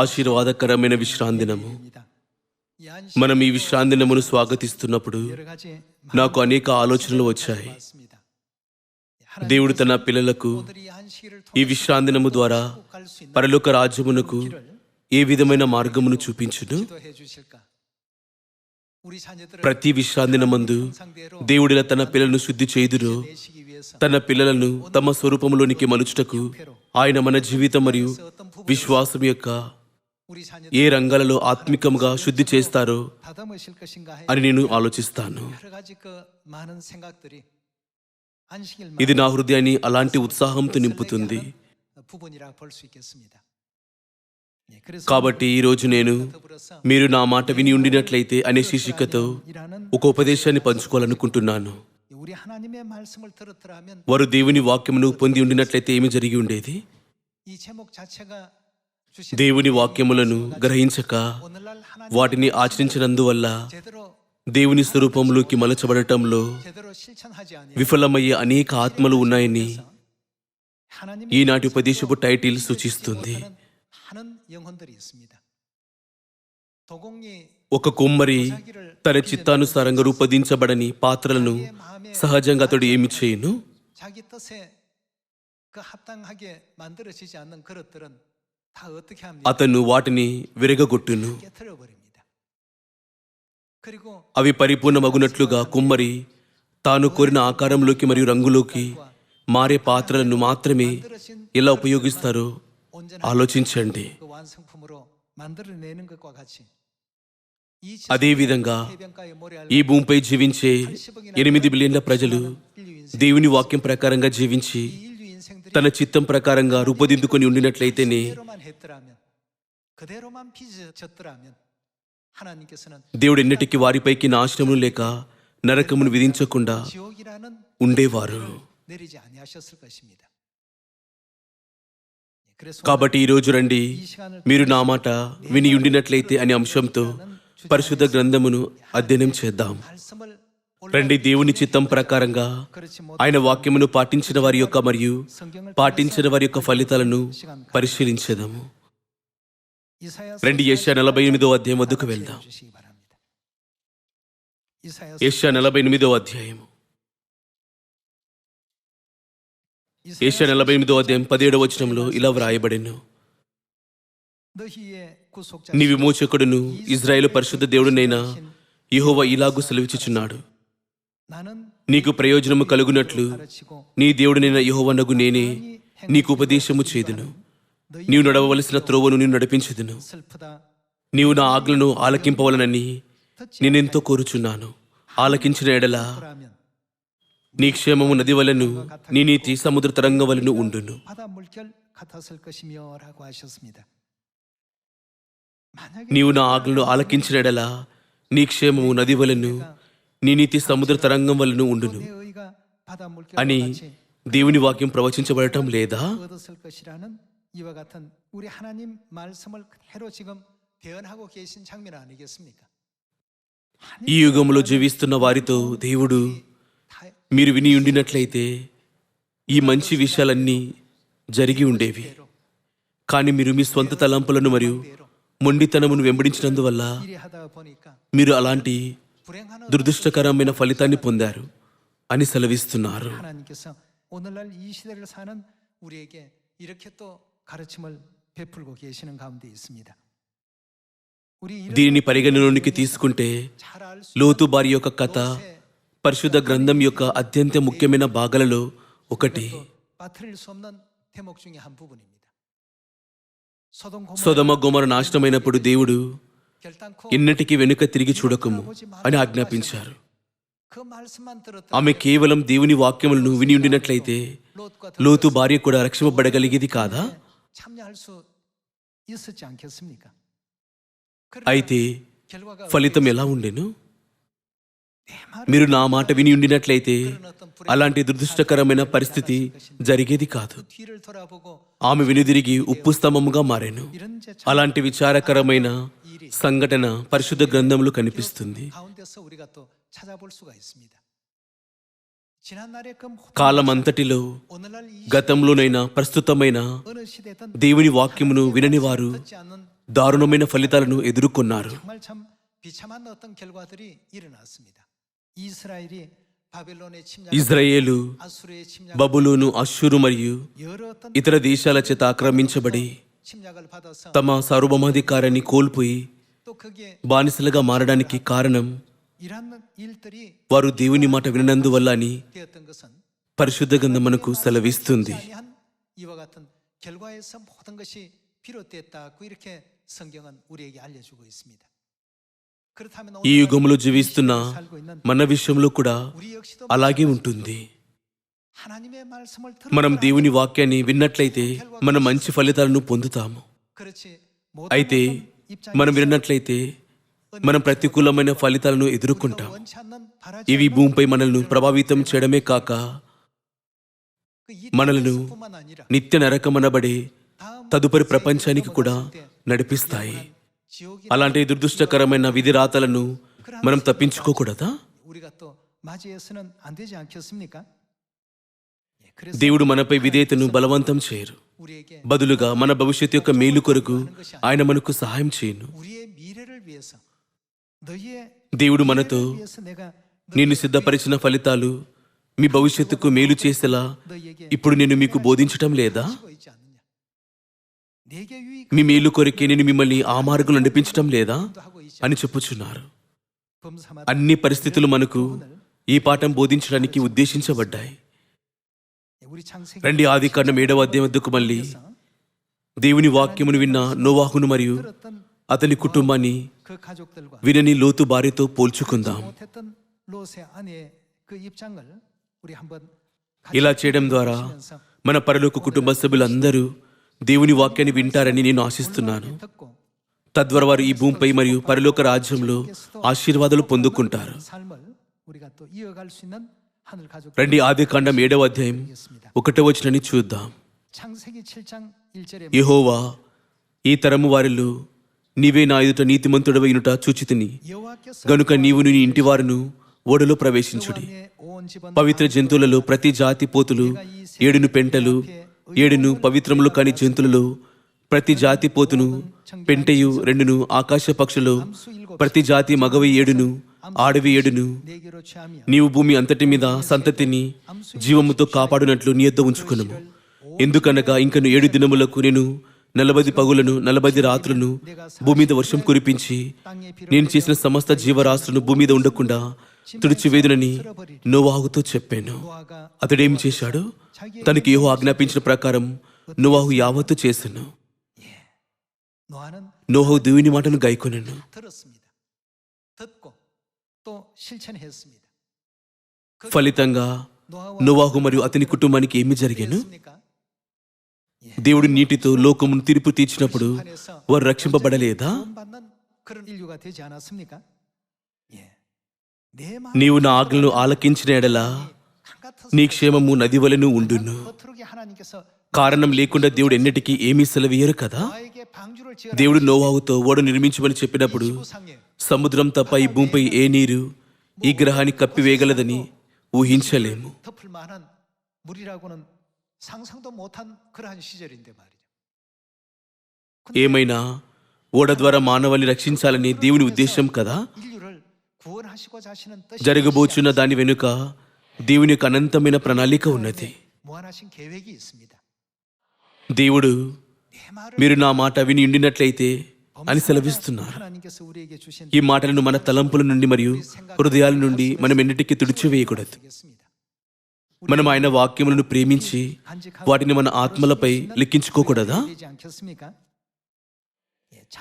ఆశీర్వాదకరమైన విశ్రాంతి దినము మనం ఈ విశ్రాంతి దినమును స్వాగతిస్తున్నప్పుడు నాకు అనేక ఆలోచనలు వచ్చాయి. దేవుడు తన పిల్లలకు ఈ విశ్రాంతి దినము ద్వారా పరలోక రాజ్యమునకు ఏ విధమైన మార్గమును చూపించును? ప్రతి విశ్రాంతినమందు దేవుడిలా తన పిల్లలను శుద్ధి చేదును తన పిల్లలను తమ స్వరూపంలోనికి మలుచుటకు ఆయన మన జీవితం మరియు విశ్వాసం యొక్క ఏ రంగాలలో ఆత్మికంగా శుద్ధి చేస్తారో అని నేను ఆలోచిస్తాను. ఇది నా హృదయాన్ని అలాంటి ఉత్సాహంతో నింపుతుంది. కాబట్టి ఈరోజు నేను మీరు నా మాట విని ఉండినట్లయితే అనే శీర్షికతో ఒక ఉపదేశాన్ని పంచుకోవాలనుకుంటున్నాను. వారు దేవుని వాక్యమును పొంది ఉండినట్లయితే ఏమి జరిగి ఉండేది? దేవుని వాక్యములను గ్రహించక వాటిని ఆచరించినందువల్ల దేవుని స్వరూపంలోకి మలచబడటంలో విఫలమయ్యే అనేక ఆత్మలు ఉన్నాయని ఈనాటి ఉపదేశపు టైటిల్ సూచిస్తుంది. ఒక కుమ్మరి తన చిత్తానుసారంగా రూపొందించబడని పాత్రలను సహజంగా అతడు ఏమి చేయను? అతను వాటిని విరగొట్టును అవి పరిపూర్ణమగునట్లుగా కుమ్మరి తాను కోరిన ఆకారంలోకి మరియు రంగులోకి మారే పాత్రలను మాత్రమే ఎలా ఉపయోగిస్తారో ఆలోచించండి. అదేవిధంగా ఈ భూమిపై జీవించే ఎనిమిది బిలియన్ల ప్రజలు దేవుని వాక్యం ప్రకారంగా జీవించి తన చిత్తం ప్రకారంగా రూపొందిందుకొని ఉండినట్లయితేనే దేవుడు ఎన్నటికి వారిపైకి నాశనము లేక నరకమును విధించకుండా ఉండేవారు. కాబట్టి ఈరోజు రండి మీరు నా మాట విని ఉండినట్లయితే అనే అంశంతో పరిశుద్ధ గ్రంథమును అధ్యయనం చేద్దాం. రండి దేవుని చిత్తం ప్రకారంగా ఆయన వాక్యమును పాటించిన వారి యొక్క మరియు పాటించిన వారి యొక్క ఫలితాలను పరిశీలించేదాము. రెండు ఏషియా నలభై ఎనిమిదో అధ్యాయం వద్దకు వెళ్దాం. ఏషియా నలభై ఎనిమిదో అధ్యాయము. ఏషియా నలభై ఎనిమిదో అధ్యాయం పదిహేడవ వచనంలో ఇలా వ్రాయబడిను. నీ విమోచకుడును ఇజ్రాయేల్ పరిశుద్ధ దేవుడినైనా యహోవ ఇలాగూ సెలవిచ్చుచున్నాడు. నీకు ప్రయోజనము కలుగునట్లు నీ దేవుడినైన యహోవనగు నేనే నీకు ఉపదేశము చేదును. నీవు నడవవలసిన త్రోవను నేను నడిపించదును. నీవు నా ఆజ్ఞను ఆలకింపవలనని నేనెంతో కోరుచున్నాను. ఆలకించిన ఎడల నీ క్షేమము నది వలను నీ నీతి సముద్ర తరంగ వలను ఉండును. నీవు నా ఆజ్ఞను ఆలకించిన ఎడల నీ క్షేమము నది వలను నీ నీతి సముద్ర తరంగం వలన ఉండును. అని దేవుని వాక్యం ప్రవచించబడటం లేదా? ఈ యుగంలో జీవిస్తున్న వారితో దేవుడు మీరు విని ఉండినట్లయితే ఈ మంచి విషయాలన్నీ జరిగి ఉండేవి. కానీ మీరు మీ స్వంత తలంపులను మరియు మొండితనమును వెంబడించినందువల్ల మీరు అలాంటి దురదృష్టకరమైన ఫలితాన్ని పొందారు అని సెలవిస్తున్నారు. దీనిని పరిగణలోనికి తీసుకుంటే లోతు భార్య యొక్క కథ పరిశుద్ధ గ్రంథం యొక్క అత్యంత ముఖ్యమైన భాగాలలో ఒకటి. సొదమ గుమర నాశనమైనప్పుడు దేవుడు ఇన్నటికి వెనుక తిరిగి చూడకము అని ఆజ్ఞాపించారు. ఆమె కేవలం దేవుని వాక్యములను విని ఉండినట్లయితే లోతు భార్య కూడా రక్షింపబడగలిగేది కాదా? అయితే ఫలితం ఎలా ఉండేను? మీరు నా మాట విని ఉండినట్లయితే అలాంటి దురదృష్టకరమైన పరిస్థితి జరిగేది కాదు. ఆమె వెనుదిరిగి ఉప్పు స్తంభముగా మారాను. అలాంటి విచారకరమైన సంఘటన పరిశుద్ధ గ్రంథంలో కనిపిస్తుంది. కాలమంతటిలో గతంలోనైనా ప్రస్తుతమైన దేవుని వాక్యమును వినని వారు దారుణమైన ఫలితాలను ఎదుర్కొన్నారు. ఇజ్రాయేలు బబులోను అశ్షూరు మరియు ఇతర దేశాల చేత ఆక్రమించబడి తమ సార్వభౌమాధికారాన్ని కోల్పోయి బానిసలుగా మారడానికి కారణం వారు దేవుని మాట విననందువల్ల అని పరిశుద్ధ గంధం మనకు సెలవిస్తుంది. ఈ యుగంలో జీవిస్తున్న మన విషయంలో కూడా అలాగే ఉంటుంది. మనం దేవుని వాక్యాన్ని విన్నట్లయితే మనం మంచి ఫలితాలను పొందుతాము. అయితే మనం విన్నట్లయితే మనం ప్రతికూలమైన ఫలితాలను ఎదుర్కొంటాం. ఇవి భూమిపై మనల్ని ప్రభావితం చేయడమే కాక మనలను నిత్య నరకమనబడే తదుపరి ప్రపంచానికి కూడా నడిపిస్తాయి. అలాంటి దుర్దృష్టకరమైన విధి రాతలను మనం తప్పించుకోకూడదా? దేవుడు మనపై విధేయతను బలవంతం చేయరు. బదులుగా మన భవిష్యత్తు యొక్క మేలు కొరకు ఆయన మనకు సహాయం చేయను. దేవుడు మనతో నేను సిద్ధపరిచిన ఫలితాలు మీ భవిష్యత్తుకు మేలు చేసేలా ఇప్పుడు నేను మీకు బోధించటం లేదా? మీ మేలు కొరికే నేను మిమ్మల్ని ఆ మార్గం నడిపించటం లేదా? అని చెప్పుచున్నారు. అన్ని పరిస్థితులు మనకు ఈ పాఠం బోధించడానికి ఉద్దేశించబడ్డాయి. రండి ఆది కాండం ఏడవ అధ్యాయం వద్దకు మళ్ళీ. దేవుని వాక్యమును విన్న నోవాహును మరియు అతని కుటుంబాన్ని వినని లోతు భార్యతో పోల్చుకుందాం. ఇలా చేయడం ద్వారా మన పరలోక కుటుంబ సభ్యులందరూ దేవుని వాక్యాన్ని వింటారని నేను ఆశిస్తున్నాను. తద్వారా వారు ఈ భూమిపై మరియు పరలోక రాజ్యంలో ఆశీర్వాదాలు పొందుకుంటారు. రండి ఆది కాండం ఏడవ అధ్యాయం ఒకటే వచ్చినని చూద్దాం యహోవా ఈ తరము వారిలో నీవే నా ఎదుట నీతిమంతుడవైనుట చూచితిని గనుక నీవు నీ ఇంటి వారును ఓడలో ప్రవేశించుడి పవిత్ర జంతువులలో ప్రతి జాతి పోతులు ఏడును పెంటలు ఏడును పవిత్రములు కాని జంతువులలో ప్రతి జాతి పోతును పెంటయు రెండును ఆకాశ పక్షులు ప్రతి జాతి మగవి ఏడును ఆడవేయుడును. నీవు భూమి అంతటి మీద సంతతిని జీవముతో కాపాడునట్లు నీ యొద్ద ఉంచుకున్నాము ఎందుకనగా ఇంకను ఏడు దినములకు నేను నలభై పగులను నలభై రాత్రులను భూమి మీద వర్షం కురిపించి నేను చేసిన సమస్త జీవరాశులను భూమి మీద ఉండకుండా తుడిచివేదునని నోవాహుతో చెప్పాను. అతడేమి చేశాడు? తనకి ఏహో ఆజ్ఞాపించిన ప్రకారం నోవాహు యావత్తు చేశాను. నోహు దేవుని మాటను గాయకొనను. ఫలితంగా నోవాహు మరియు అతని కుటుంబానికి ఏమి జరిగాను? దేవుడి నీటితో లోకమును తీర్పు తీర్చినప్పుడు వారు రక్షింపబడలేదా? నీవు నా ఆజ్ఞను ఆలకించిన ఎడలా నీ క్షేమము నది వలెను ఉండును. కారణం లేకుండా దేవుడు ఎన్నిటికీ ఏమీ సెలవేయరు కదా? దేవుడు నోవాహుతో ఓడ నిర్మించమని చెప్పినప్పుడు సముద్రం తప్ప ఈ భూమిపై ఏ నీరు ఈ గ్రహాన్ని కప్పివేయగలదని ఊహించలేము. ఏమైనా ఓడ ద్వారా మానవాన్ని రక్షించాలని దేవుని ఉద్దేశం కదా? జరగబోచున్న దాని వెనుక దేవుని యొక్క అనంతమైన ప్రణాళిక ఉన్నది. దేవుడు మీరు నా మాట విని ఉండినట్లయితే అని సెలవిస్తున్నారు. ఈ మాటలను మన తలంపుల నుండి మరియు హృదయాల నుండి మనం ఎన్నిటికీ తుడిచివేయకూడదు. మనం ఆయన వాక్యములను ప్రేమించి వాటిని మన ఆత్మలపై లిఖించుకోకూడదా?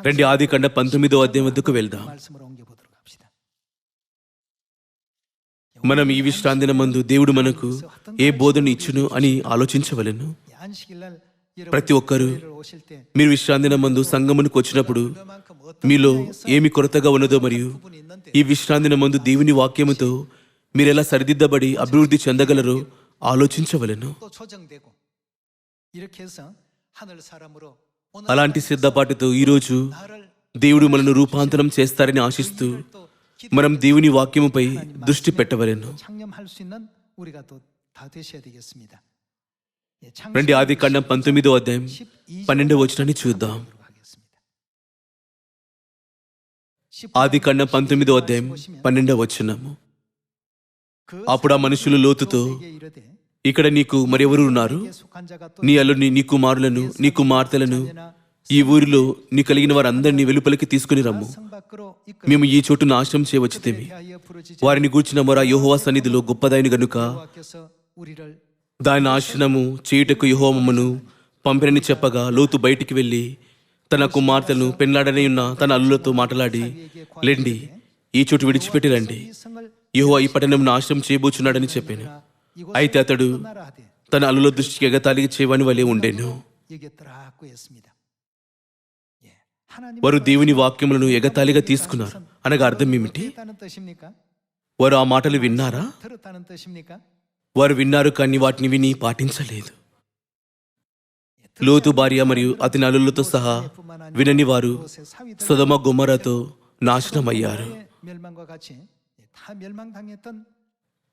రెండు ఆది కండ పంతొమ్మిదో అధ్యాయం వద్దకు వెళ్దాం. మనం ఈ విశ్రాంతిన మందు దేవుడు మనకు ఏ బోధను ఇచ్చును అని ఆలోచించవలను? ప్రతి ఒక్కరూ మీరు విశ్రాంతి నందు సంగమునికి వచ్చినప్పుడు మీలో ఏమి కొరతగా ఉన్నదో మరియు ఈ విశ్రాంతి నందు దేవుని వాక్యముతో మీరు ఎలా సరిదిద్దబడి అభివృద్ధి చెందగలరో ఆలోచించవలను. అలాంటి సిద్ధపాటుతో ఈరోజు దేవుడు మనను రూపాంతరం చేస్తారని ఆశిస్తూ మనం దేవుని వాక్యముపై దృష్టి పెట్టవలను. రండి ఆది కాండం పంతొమ్మిదో అధ్యాయం పన్నెండో వచనాన్ని చూద్దాం. ఆది కాండం పంతొమ్మిదో అధ్యాయం పన్నెండో వచనము. అప్పుడు ఆ మనుషులు లోతుతో ఇక్కడ నీకు మరెవరు ఉన్నారు? నీ అల్లుని నీ కుమారులను నీ కుమార్తెలను ఈ ఊరిలో నీ కలిగిన వారందరినీ వెలుపలికి తీసుకుని రమ్ము. మేము ఈ చోటు నాశనం చేయవచ్చితేమి? వారిని గూర్చిన మొర యోహవా సన్నిధిలో గొప్పదైన గనుక దాని నాశనము చీటకు యుహోమమును పంపినని చెప్పగా లోతు బయటికి వెళ్ళి తన కుమార్తెను పెళ్ళాడని ఉన్న తన అల్లులతో మాట్లాడి లేండి ఈ చోటు విడిచిపెట్టి రండి. యుహో ఈ పట్టణం నాశనం చేయబోచున్నాడని చెప్పాను. అయితే అతడు తన అల్లుల దృష్టికి ఎగతాళికి చేయవని వలే ఉండేను. వారు దేవుని వాక్యములను ఎగతాళిగా తీసుకున్నారు. అనగా అర్థం ఏమిటి? వారు ఆ మాటలు విన్నారా? వారు విన్నారు కానీ వాటిని విని పాటించలేదు. లోతు భార్య మరియు అతి నలుతో సహా వినని వారు సుధమ నాశనం నాశనమయ్యారు.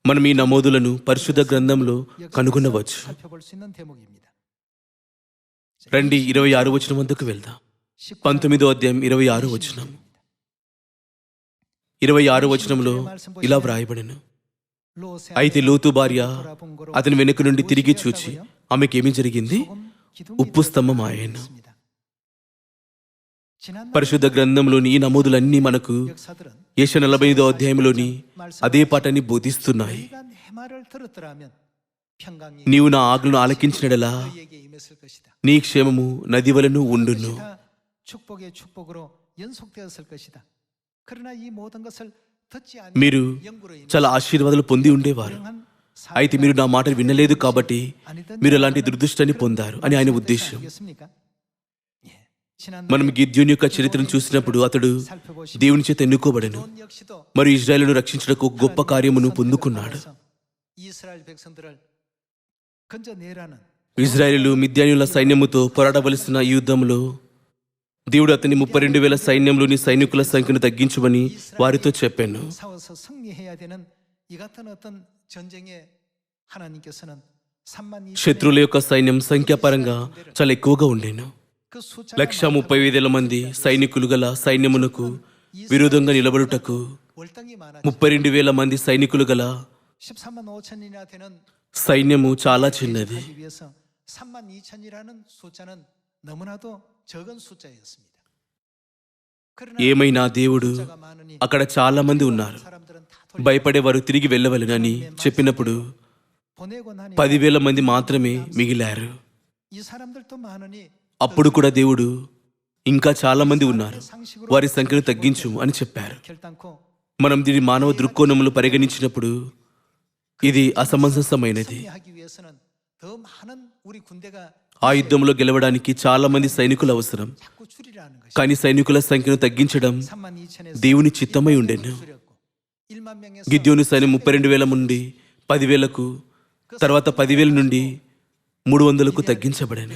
మనం ఈ నమోదులను పరిశుద్ధ గ్రంథంలో కనుగొనవచ్చు. రండి ఇరవై ఆరు వచనం వద్దకు వెళ్దాం. పంతొమ్మిదో అధ్యాయం ఇరవై ఆరు వచనం. ఇరవై ఆరు వచనంలో ఇలా వ్రాయబడిను. అయితే లోతు భార్య 돌아본 거로 అతని వెనుక నుండి తిరిగి చూచి ఆమెకేమి జరిగింది 조금 기둥이 ఉప్పు స్తంభం ఆయను 있습니다. 지난 పరిశుద్ధ గ్రంథంలోని ఈ నమోదులన్నీ మనకు 역사들은 యశ నలభై ఐదో అధ్యాయంలోని అదే పాఠాన్ని బోధిస్తున్నాయి 네가 내 말을 들었더라면 평강이 నీవు నా ఆజ్ఞను ఆలకించినడలా 너희에게 임했을 것이다. నీ క్షేమము నది వలను ఉండును 다 축복의 축복으로 연속되었을 것이다. 그러나 이 모든 것을 듣지 మీరు చాలా ఆశీర్వాదాలు పొంది ఉండేవారు. అయితే మీరు నా మాటలు వినలేదు కాబట్టి మీరు అలాంటి దురదృష్టాన్ని పొందారు అని ఆయన ఉద్దేశం. మనం గిద్యుని యొక్క చరిత్రను చూసినప్పుడు అతడు దేవుని చేత ఎన్నుకోబడను మరియు ఇజ్రాయల్ను రక్షించడానికి గొప్ప కార్యమును పొందుకున్నాడు. ఇజ్రాయేలు మిద్యానుల సైన్యముతో పోరాడవలసిన యుద్ధంలో దేవుడు అతని ముప్పై రెండు వేల సైన్యంలోని సైనికుల సంఖ్యను తగ్గించమని వారితో చెప్పాను. శత్రువుల యొక్క సైన్యం సంఖ్యాపరంగా చాలా ఎక్కువగా ఉండేను. లక్ష ముప్పై వేల మంది సైనికులు గల సైన్యమునకు విరోధంగా నిలబడుటకు ముప్పై రెండు వేల మంది సైనికులు గల సైన్యము చాలా చిన్నది. ఏమైనా దేవుడు అక్కడ చాలామంది ఉన్నారు. భయపడేవారు తిరిగి వెళ్ళవలనని చెప్పినప్పుడు పదివేల మంది మాత్రమే మిగిలారు. అప్పుడు కూడా దేవుడు ఇంకా చాలామంది ఉన్నారు. వారి సంఖ్యను తగ్గించు అని చెప్పారు. మనం దీని మానవ దృక్కోణములు పరిగణించినప్పుడు ఇది అసమంజసమైనది. ఆ యుద్ధంలో గెలవడానికి చాలా మంది సైనికులు అవసరం. కానీ సైనికుల సంఖ్యను తగ్గించడం దేవుని చిత్తమై ఉండేను. గిద్యోని సైన్యం ముప్పై రెండు వేల నుండి పదివేలకు తర్వాత పదివేల నుండి మూడు వందలకు తగ్గించబడాను.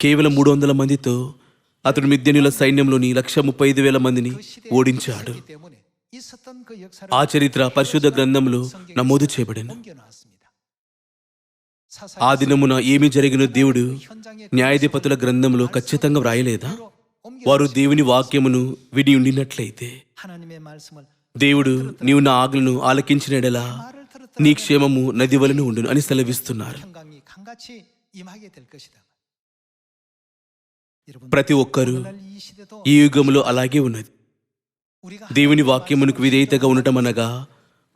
కేవలం మూడు వందల మందితో అతడు మిద్యనుల సైన్యంలోని లక్ష ముప్పై ఐదు వేల మందిని ఓడించాడు. ఆ చరిత్ర పరిశుద్ధ గ్రంథంలో నమోదు చేయబడాను. ఆ దినమున ఏమి జరిగిన దేవుడు న్యాయాధిపతుల గ్రంథంలో ఖచ్చితంగా వ్రాయలేదా? వారు దేవుని వాక్యమును విడి ఉండినట్లయితే. దేవుడు నీవు నా ఆజ్ఞను ఆలకించినడలా నీ క్షేమము నది వలన ఉండును అని సెలవిస్తున్నారు. ప్రతి ఒక్కరూ ఈ యుగంలో అలాగే ఉన్నది. దేవుని వాక్యమునకు విధేయతగా ఉండటం అనగా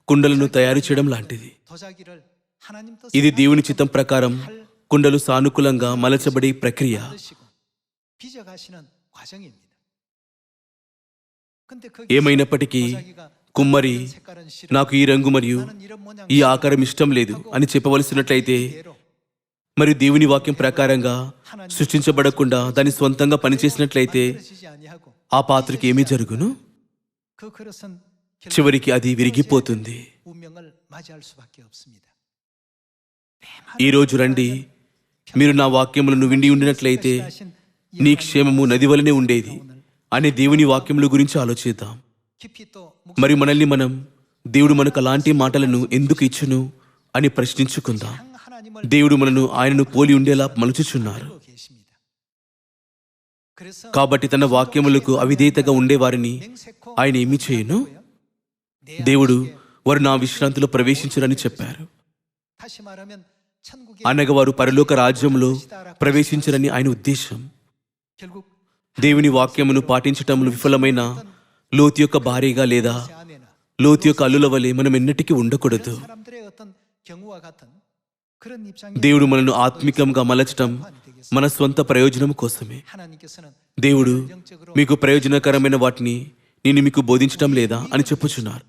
కుండలను తయారు చేయడం లాంటిది. ఇది దేవుని చిత్తం ప్రకారం కుండలు సానుకూలంగా మలచబడే ప్రక్రియ. ఏమైనప్పటికీ కుమ్మరి నాకు ఈ రంగు మరియు ఈ ఆకారం ఇష్టం లేదు అని చెప్పవలసినట్లయితే మరియు దేవుని వాక్యం ప్రకారంగా సృష్టించబడకుండా దాన్ని స్వంతంగా పనిచేసినట్లయితే ఆ పాత్రకి ఏమీ జరుగును? చివరికి అది విరిగిపోతుంది. ఈరోజు రండి. మీరు నా వాక్యములను విండి ఉండినట్లయితే నీ క్షేమము నది వలనే ఉండేది. అనే దేవుని వాక్యముల గురించి ఆలోచిద్దాం. మరి మనల్ని మనం దేవుడు మనకు అలాంటి మాటలను ఎందుకు ఇచ్చును అని ప్రశ్నించుకుందాం. దేవుడు మనను ఆయనను పోలి ఉండేలా మలుచుచున్నారు. కాబట్టి తన వాక్యములకు అవిధేతగా ఉండేవారిని ఆయన ఏమి చేయను? దేవుడు వారు నా విశ్రాంతిలో ప్రవేశించరని చెప్పారు. అనగవారు పరలోక రాజ్యంలో ప్రవేశించరని ఆయన ఉద్దేశం. దేవుని వాక్యమును పాటించటంలో విఫలమైన లోతు యొక్క భారీగా లేదా లోతు యొక్క అల్లుల వలె మనం ఎన్నటికీ ఉండకూడదు. దేవుడు మనను ఆత్మికంగా మలచటం మన స్వంత ప్రయోజనం కోసమే. దేవుడు మీకు ప్రయోజనకరమైన వాటిని నేను మీకు బోధించటం లేదా అని చెప్పుచున్నారు.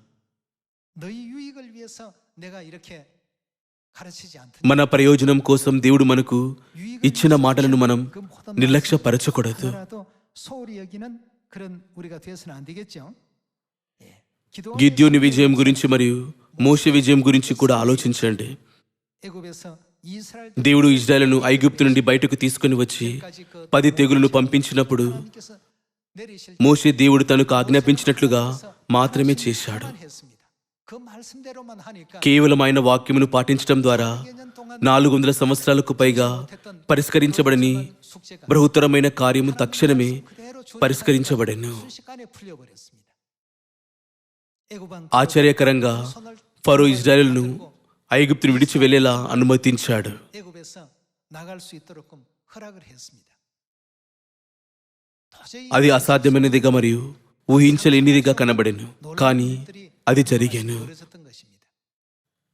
మన ప్రయోజనం కోసం దేవుడు మనకు ఇచ్చిన మాటలను మనం నిర్లక్ష్యపరచకూడదు. గిద్యోని విజయం గురించి మరియు మోస విజయం గురించి కూడా ఆలోచించండి. దేవుడు ఇజ్రాయలను ఐగుప్తు నుండి బయటకు తీసుకుని వచ్చి పది తెగులను పంపించినప్పుడు మోషే దేవుడు తనకు ఆజ్ఞాపించినట్లుగా మాత్రమే చేశాడు. కేవలమైన వాక్యమును పాటించడం ద్వారా నాలుగు వందల సంవత్సరాలకు పైగా పరిష్కరించబడని బృహత్తరమైన కార్యము తక్షణమే పరిష్కరించబడను. ఆశ్చర్యకరంగా ఫరో ఇజ్రాయెల్ను ఐగుప్తును విడిచి వెళ్ళేలా అనుమతించాడు అది అసాధ్యమైనదిగా మరియు ఊహించలేనిదిగా కనబడెను కానీ అది జరిగాను.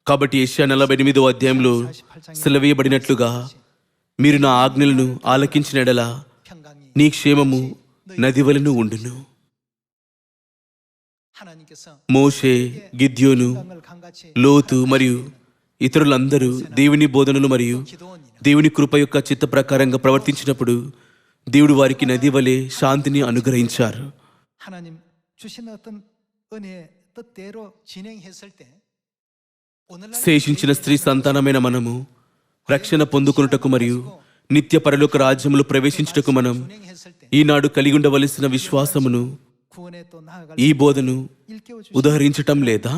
కాబట్టి ఏషియా నలభై ఎనిమిదో అధ్యాయంలో సెలవేయబడినట్లుగా మీరు నా ఆజ్ఞలను ఆలకించినడలా నీ క్షేమము నది వలను ఉండును. మోషే గిద్యోను లోతు మరియు ఇతరులందరూ దేవుని బోధనలు మరియు దేవుని కృప యొక్క చిత్త ప్రకారంగా ప్రవర్తించినప్పుడు దేవుడు వారికి నది వలె శాంతిని అనుగ్రహించారు. శేషించిన స్త్రీ సంతానమైన మనము రక్షణ పొందుకున్నటకు మరియు నిత్య పరలోక రాజ్యములు ప్రవేశించుటకు మనం ఈనాడు కలిగి ఉండవలసిన విశ్వాసమును ఈ బోధను ఉదహరించటం లేదా?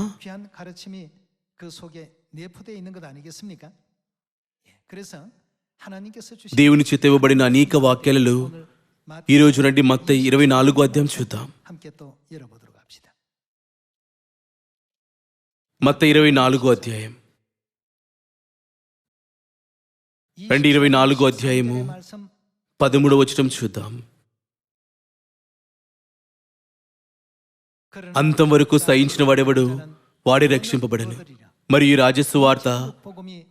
దేవుని చేత ఇవ్వబడిన అనేక వాక్యాలలో ఈరోజు నుండి మత్త ఇరవై నాలుగు అధ్యాయం చూద్దాం. మత ఇరవై నాలుగో అధ్యాయం రెండు ఇరవై నాలుగో అధ్యాయము. పదమూడు వచనం చూద్దాం. అంతం వరకు సహించిన వాడెవడు? వాడి రక్షింపబడను. మరియు రాజస్వార్త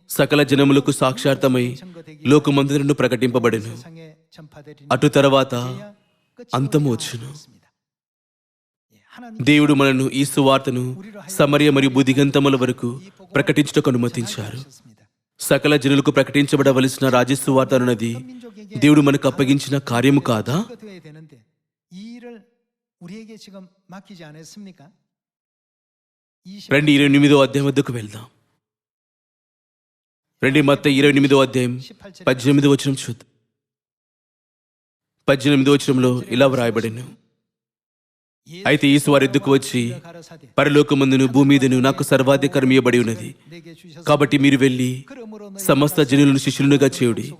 సకల జనములకు సాక్షార్థమై లోకమందులను ప్రకటింపబడను. అటు తర్వాత అంతము వచ్చును. దేవుడు మనను ఈ సువార్తను సమర్య మరియు బుద్ధిగంతముల వరకు ప్రకటించుటకు అనుమతించారు. సకల జనులకు ప్రకటించబడవలసిన రాజస్సువార్త అన్నది దేవుడు మనకు అప్పగించిన కార్యము కాదా? రెండు ఇరవై ఎనిమిదో అధ్యాయం వద్దకు వెళ్దాం. రెండు మత ఇరవై ఎనిమిదో అధ్యాయం పద్దెనిమిది వచనం చూద్దాం. పద్దెనిమిదో వచ్చినంలో ఇలా వ్రాయబడిను అయితే ఈశ్వరు ఎద్దుకు వచ్చి పరలోకమందును భూమిదను నాకు సర్వాధికారం ఇవ్వబడి ఉన్నది. కాబట్టి మీరు వెళ్ళి సమస్త జనులను శిష్యులుగా చేయుడి.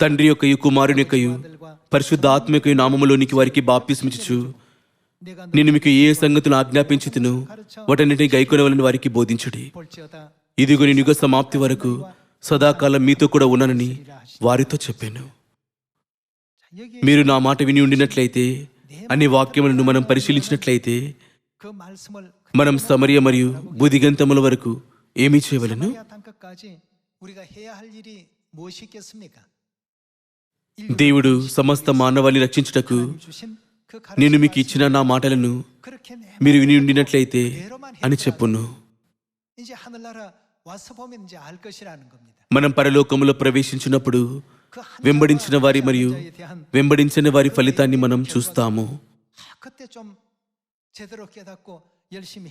తండ్రి యొక్కయు కుమారుని యొక్కయు పరిశుద్ధ ఆత్మకయు నామములోనికి వారికి బాప్తిస్మించు నేను మీకు ఏ సంగతులు ఆజ్ఞాపించుతును? వాటన్నిటిని గైకొనవాలని వారికి బోధించుడి. ఇదిగో నేను యుగ సమాప్తి వరకు సదాకాలం మీతో కూడా ఉన్నానని వారితో చెప్పాను. మీరు నా మాట విని ఉండినట్లయితే అనే వాక్యములను మనం పరిశీలించినట్లయితే మనం సమర్య మరియు బుధిగంతముల వరకు ఏమి చేయవలను? దేవుడు సమస్త మానవాన్ని రక్షించుటకు నేను మీకు ఇచ్చిన నా మాటలను మీరు విని ఉండినట్లయితే అని చెప్పును. మనం పరలోకములో ప్రవేశించినప్పుడు వెంబడించిన వారి మరియు వెంబడించిన వారి ఫలితాన్ని మనం చూస్తాము.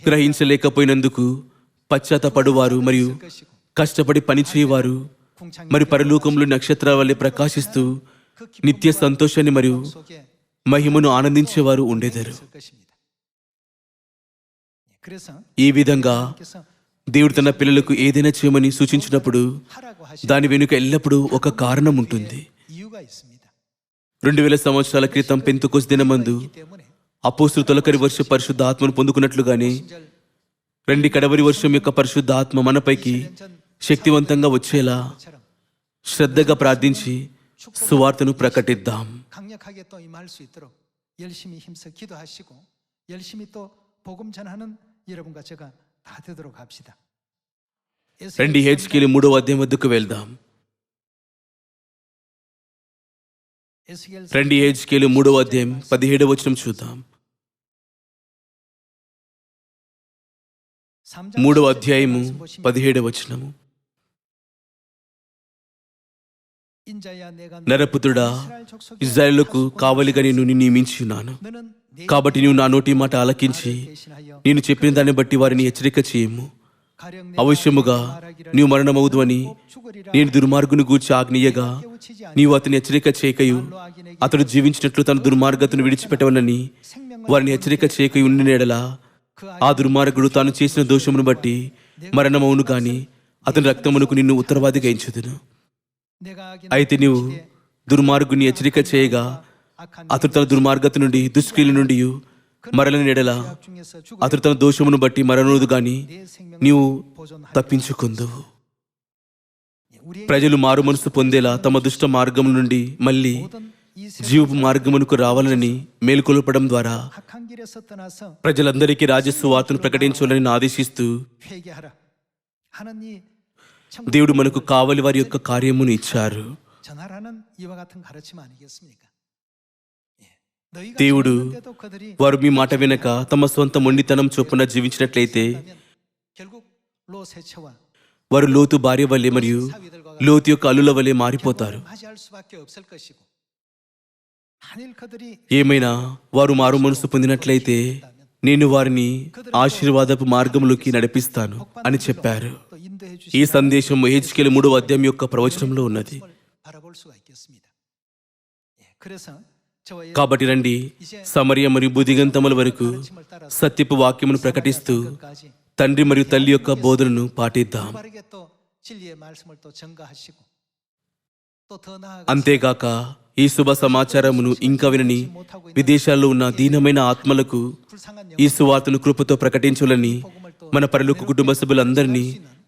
గ్రహించలేకపోయినందుకు పశ్చాత్తపడువారు మరియు కష్టపడి పనిచేయవారు మరి పరలోకంలో నక్షత్రాల వల్లే ప్రకాశిస్తూ నిత్య సంతోషాన్ని మరియు మహిమను ఆనందించేవారు ఉండేదారు. ఈ విధంగా దేవుడు తన పిల్లలకు ఏదైనా చేయమని సూచించినప్పుడు 하라고 하신 దాని వెనుక ఎల్లప్పుడూ ఒక కారణం ఉంటుంది 이유가 있습니다. రెండు వేల సంవత్సరాల క్రితం పెంతుకొస్ దినమందు 이 때문에 అపోస్తులు తొలకరి వర్ష పరిశుద్ధ ఆత్మను పొందుకున్నట్లుగానే 절 రెండి కడవరి వర్షం యొక్క పరిశుద్ధ ఆత్మ మనపైకి శక్తివంతంగా వచ్చేలా 처럼 శ్రద్ధగా ప్రార్థించి సువార్తను ప్రకటిద్దాం 강력하게 또 임할 수 있도록 열심히 힘써 기도하시고 열심히 또 복음 전하는 여러분과 제가 다 되도록 합시다. రెండు హెచ్కిలి మూడో అధ్యాయం వద్దకు వెళ్దాం. రెండు హెచ్కిలి మూడో అధ్యాయం పదిహేడు వచనం చూద్దాం. మూడవ అధ్యాయము పదిహేడు వచనము. నరపుత్రుడా ఇజ్రాయెల్కు కావలిగా నేను నిన్ను నియమించున్నాను. కాబట్టి నువ్వు నా నోటి మాట ఆలకించి నేను చెప్పిన దాన్ని బట్టి వారిని హెచ్చరిక చేయము. అవశ్యముగా నీవు మరణమవుదువని నేను దుర్మార్గుని గూర్చి ఆగ్నేయగా నీవు అతని హెచ్చరిక చేయకయు. అతడు జీవించినట్లు తన దుర్మార్గతను విడిచిపెట్టవనని వారిని హెచ్చరిక చేయకయు నేడలా ఆ దుర్మార్గుడు తాను చేసిన దోషమును బట్టి మరణమవును గాని అతని రక్తమునకు నిన్ను ఉత్తరవాదిగా ఎంచుదును. అయితే నీవు దుర్మార్గుని హెచ్చరిక చేయగా అతడు తన దుర్మార్గత నుండి దుష్క్రియల నుండి మరలని నెడలా అతడు తన దోషమును బట్టి మరణదు కానీ నీవు తప్పించుకుందు. ప్రజలు మారు మనసు పొందేలా తమ దుష్ట మార్గం నుండి మళ్ళీ జీవపు మార్గమునకు రావాలని మేలుకొల్పడం ద్వారా ప్రజలందరికీ రాజస్వాతను ప్రకటించాలని ఆదేశిస్తూ దేవుడు మనకు కావలి వారి యొక్క కార్యమును ఇచ్చారు. దేవుడు వారు మీ మాట వినక తమ సొంత మొండితనం చొప్పున జీవించినట్లయితే వారు లోతు భార్య వల్లే మరియు లోతు యొక్క అల్లుల వల్లే మారిపోతారు. ఏమైనా వారు మారు మనసు పొందినట్లయితే నేను వారిని ఆశీర్వాదపు మార్గంలోకి నడిపిస్తాను అని చెప్పారు. ఈ సందేశం హెచ్కెల్ మూడు అధ్యాయం యొక్క ప్రవచనంలో ఉన్నది. కాబట్టి రండి సమరియ మరియు బుద్ధిగంతముల వరకు సత్యపు వాక్యమును ప్రకటిస్తూ తండ్రి మరియు తల్లి యొక్క బోధనను పాటిద్దాం. అంతేగాక ఈ శుభ సమాచారమును ఇంకా వినని విదేశాల్లో ఉన్న దీనమైన ఆత్మలకు ఈ సువార్తను కృపతో ప్రకటించాలని మన పరలోక కుటుంబ సభ్యులందరినీ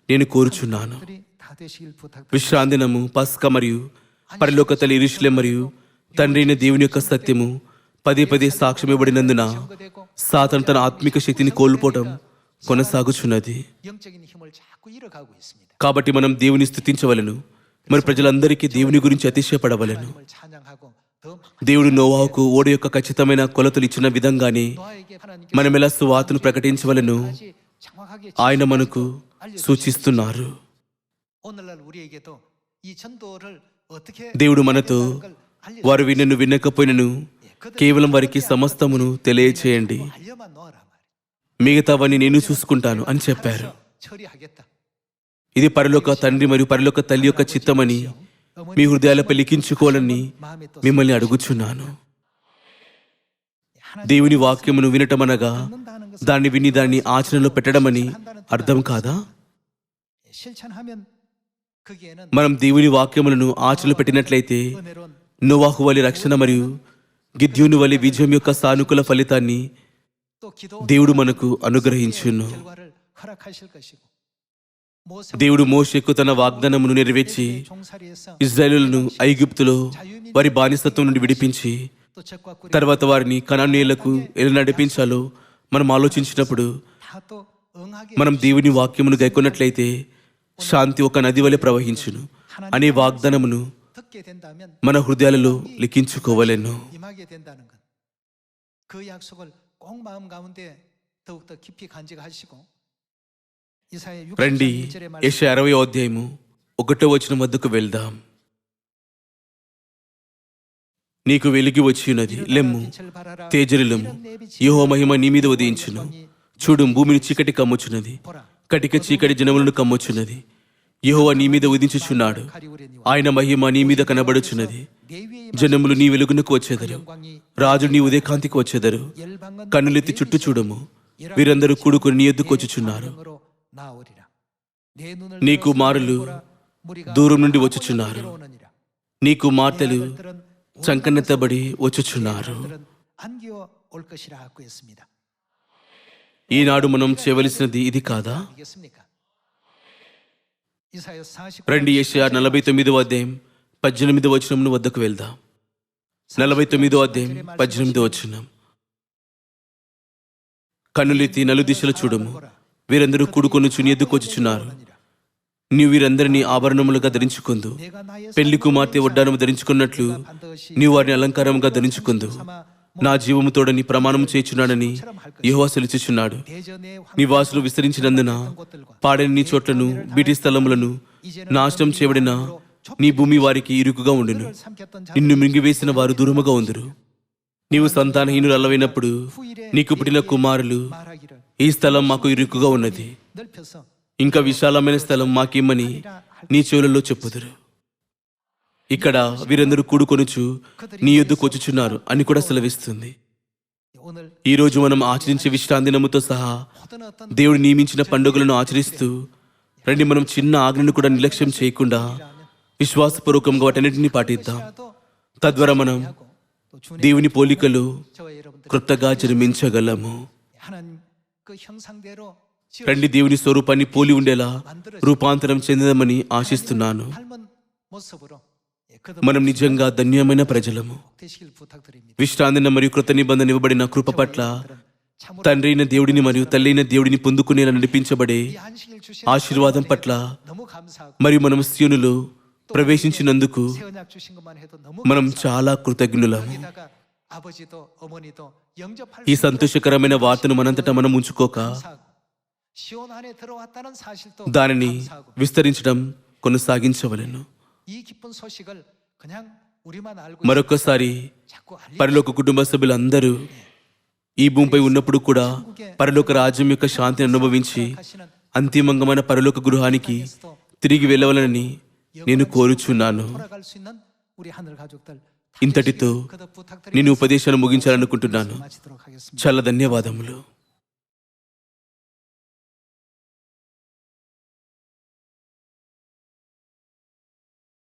నేను కోరుచున్నాను. విశ్రాంతినము పస్క మరియు పరిలోక తల్లి ఇరుషులే మరియు తండ్రిని దేవుని యొక్క సత్యము పదే పదే సాక్ష్యం ఇవ్వబడినందున సాతను తన ఆత్మిక శక్తిని కోల్పోవటం కొనసాగుచున్నది. కాబట్టి మనం దేవుని స్థుతించవలను మరి ప్రజలందరికీ దేవుని గురించి అతిశయపడవలను. దేవుడు నోవాకు ఓడ యొక్క ఖచ్చితమైన కొలతలు ఇచ్చిన విధంగానే మనం ఎలా ప్రకటించవలను. ఆయన మనకు సూచిస్తున్నారు దేవుడు మనతో వారు విన్నను వినకపోయినను కేవలం వారికి సమస్తమును తెలియచేయండి మిగతావన్నీ నేను చూసుకుంటాను అని చెప్పారు ఇది పరలోక తండ్రి మరియు పరలోక తల్లి యొక్క చిత్తమని మీ హృదయాలపై లిఖించుకోవాలని మిమ్మల్ని అడుగుచున్నాను దేవుని వాక్యమును వినటమనగా దాన్ని విని దాన్ని ఆచరణలో పెట్టడమని అర్థం కాదా? మనం దేవుని వాక్యములను ఆచరణలో పెట్టినట్లయితే నోవాహు వలి రక్షణ మరియు గిద్యుని వలి విజయం యొక్క సానుకూల ఫలితాన్ని దేవుడు మనకు అనుగ్రహించును. దేవుడు మోషకు తన వాగ్దానమును నెరవేర్చి ఇజ్రాయేలులను ఐగుప్తులో వారి బానిసత్వం నుండి విడిపించి తర్వాత వారిని కణనీయులకు ఎలా నడిపించాలో మనం ఆలోచించినప్పుడు మనం దేవుని వాక్యమును గైకున్నట్లయితే శాంతి ఒక నది వలె ప్రవహించును. అనే వాగ్దానమును మన హృదయాలలో లిఖించుకోవలేను. రండి యశ అరవై అధ్యాయము ఒకటో వచనం వద్దకు వెళ్దాం. నీకు వెలిగి వచ్చినది లెమ్ము తేజరిలెమ్ము యహో మహిమ నీ మీద ఉదయించును. చూడు భూమిని చీకటి కమ్ముచున్నది. కటిక చీకటి జనములను కమ్ముచున్నది. యహోవ నీ మీద ఉదించుచున్నాడు ఆయన మహిమ నీ మీద కనబడుచున్నది. జనములు నీ వెలుగునకు వచ్చేదరు. రాజు నీ ఉదయకాంతికి వచ్చేదరు. కన్నులెత్తి చుట్టూ చూడము. వీరందరూ కూడుకుని నీ ఎద్దుకొచ్చుచున్నారు నీ కుమారులు దూరం నుండి వచ్చుచున్నారు. నీ కుమార్తెలు సంకన్నెత్తబడి వచ్చుచున్నారు. ఈనాడు మనం చేయవలసినది ఇది కాదా? రెండు ఏషియా నలభై తొమ్మిదో అధ్యాయం పద్దెనిమిది వచనం వద్దకు వెళ్దాం. నలభై తొమ్మిదో అధ్యాయం పద్దెనిమిది వచనం. కన్నులెత్తి నలు దిశలు చూడము. వీరందరూ కుడుకొనుచు ఎద్దుకొచ్చుచున్నారు నీ వీరందరినీ ఆభరణములుగా ధరించుకుందు. పెళ్ళి కుమార్తె ఒడ్డానము ధరించుకున్నట్లు నీవు వారిని అలంకారముగా ధరించుకుందు. నా జీవముతోడని ప్రమాణం చేయుచున్నాడని యహోవా నీ నివాసులు విస్తరించినందున పాడని నీ చోట్లను బీటి స్థలములను నాశనం చేయబడిన నీ భూమి వారికి ఇరుకుగా ఉండును. నిన్ను మింగివేసిన వారు దూరముగా ఉందరు. నీవు సంతానహీనులు అల్లవైనప్పుడు నీకు పుట్టిన కుమారులు ఈ స్థలం మాకు ఇరుకుగా ఉన్నది. ఇంకా విశాలమైన స్థలం మాకిమ్మని నీ చెవులలో చెప్పుదురు. ఇక్కడ వీరందరూ కూడుకొనుచు నీ యొద్దకు కొచ్చుచున్నారు అని కూడా సెలవిస్తుంది. ఈరోజు మనం ఆచరించే విశ్రాంతినముతో సహా దేవుడు నియమించిన పండుగలను ఆచరిస్తూ రండి మనం చిన్న ఆజ్ఞను కూడా నిర్లక్ష్యం చేయకుండా విశ్వాసపూర్వకంగా వాటన్నిటిని పాటిద్దాం. తద్వారా మనం దేవుని పోలికలు క్రొత్తగా జన్మించగలము. రండి దేవుని స్వరూపాన్ని పోలి ఉండేలా రూపాంతరం చెందమని ఆశిస్తున్నాను. మనం నిజంగా ధన్యమైన ప్రజలము. విశ్రాంతిన మరియు కృత నిబంధన ఇవ్వబడిన కృప పట్ల తండ్రి అయిన దేవుడిని మరియు తల్లి అయిన దేవుడిని పొందుకునేలా నడిపించబడే ఆశీర్వాదం పట్ల మరియు మనం స్త్రీనులు ప్రవేశించినందుకు మనం చాలా కృతజ్ఞులము. ఈ సంతోషకరమైన వార్తను మనంతటా మనం ఉంచుకోక దానిని విస్తరించడం కొనసాగించవలను. మరొకసారి పరిలోక కుటుంబ సభ్యులందరూ ఈ భూమిపై ఉన్నప్పుడు కూడా పరలోక రాజ్యం యొక్క శాంతిని అనుభవించి అంతిమంగమైన పరలోక గృహానికి తిరిగి వెళ్ళవలనని నేను కోరుచున్నాను. ఇంతటితో నేను ఉపదేశాలు ముగించాలనుకుంటున్నాను. చాలా ధన్యవాదములు.